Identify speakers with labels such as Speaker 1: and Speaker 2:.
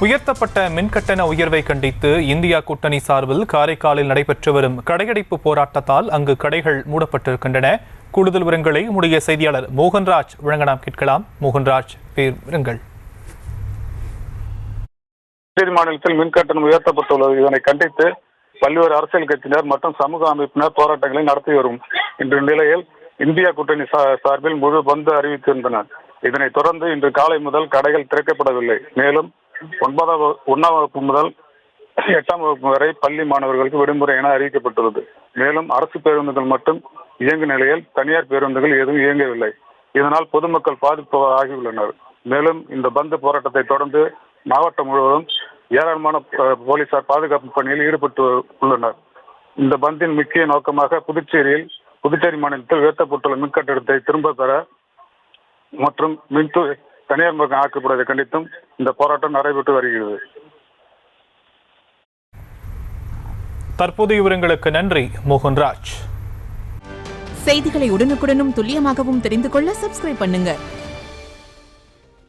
Speaker 1: உயர்த்தப்பட்ட மின்கட்டண உயர்வை கண்டித்து இந்தியா கூட்டணி சார்பில் காரைக்காலில் நடைபெற்று வரும் கடையடைப்பு போராட்டத்தால் அங்கு கடைகள் மூடப்பட்டிருக்கின்றன. கூடுதல் விவரங்களை உடைய செய்தியாளர் மோகன்ராஜ் வழங்க நாம் கேட்கலாம். மோகன்ராஜ் பேர் விவரங்கள்.
Speaker 2: புதுச்சேரி மாநிலத்தில் மின் கட்டணம் உயர்த்தப்பட்டுள்ளது. இதனை கண்டித்து பல்வேறு அரசியல் கட்சியினர் மற்றும் சமூக அமைப்பினர் போராட்டங்களை நடத்தி வரும் இன்று நிலையில் இந்தியா கூட்டணி சா- சார்பில் முழு பந்து அறிவித்திருந்தனர். இதனைத் தொடர்ந்து இன்று காலை முதல் கடைகள் திறக்கப்படவில்லை. மேலும் ஒன்பதாம் ஒன்றாம் வகுப்பு முதல் எட்டாம் வகுப்பு வரை பள்ளி மாணவர்களுக்கு விடுமுறை என அறிவிக்கப்பட்டுள்ளது. மேலும் அரசு பேருந்துகள் மட்டும் இயங்கும் நிலையில் தனியார் பேருந்துகள் எதுவும் இயங்கவில்லை. இதனால் பொதுமக்கள் பாதிப்பு ஆகியுள்ளனர் மேலும் இந்த பந்து போராட்டத்தை தொடர்ந்து மாவட்டம் முழுவதும் ஏராளமான போலீசார் பாதுகாப்பு பணியில் ஈடுபட்டு உள்ளனர். இந்த பந்தின் முக்கிய நோக்கமாக புதுச்சேரியில் புதுச்சேரி மாநிலத்தில் உயர்த்தப்பட்டுள்ள மின் கட்டிடத்தை திரும்ப பெற மற்றும் மின்துறை தனியார் மகம் ஆக்கப்படுவதை கண்டித்தும் இந்த போராட்டம் நடைபெற்று வருகிறது.
Speaker 1: தற்போதைய விவரங்களுக்கு நன்றி மோகன்ராஜ்
Speaker 3: செய்திகளை உடனுக்குடனும் துல்லியமாகவும் தெரிந்து கொள்ள சப்ஸ்கிரைப் பண்ணுங்க.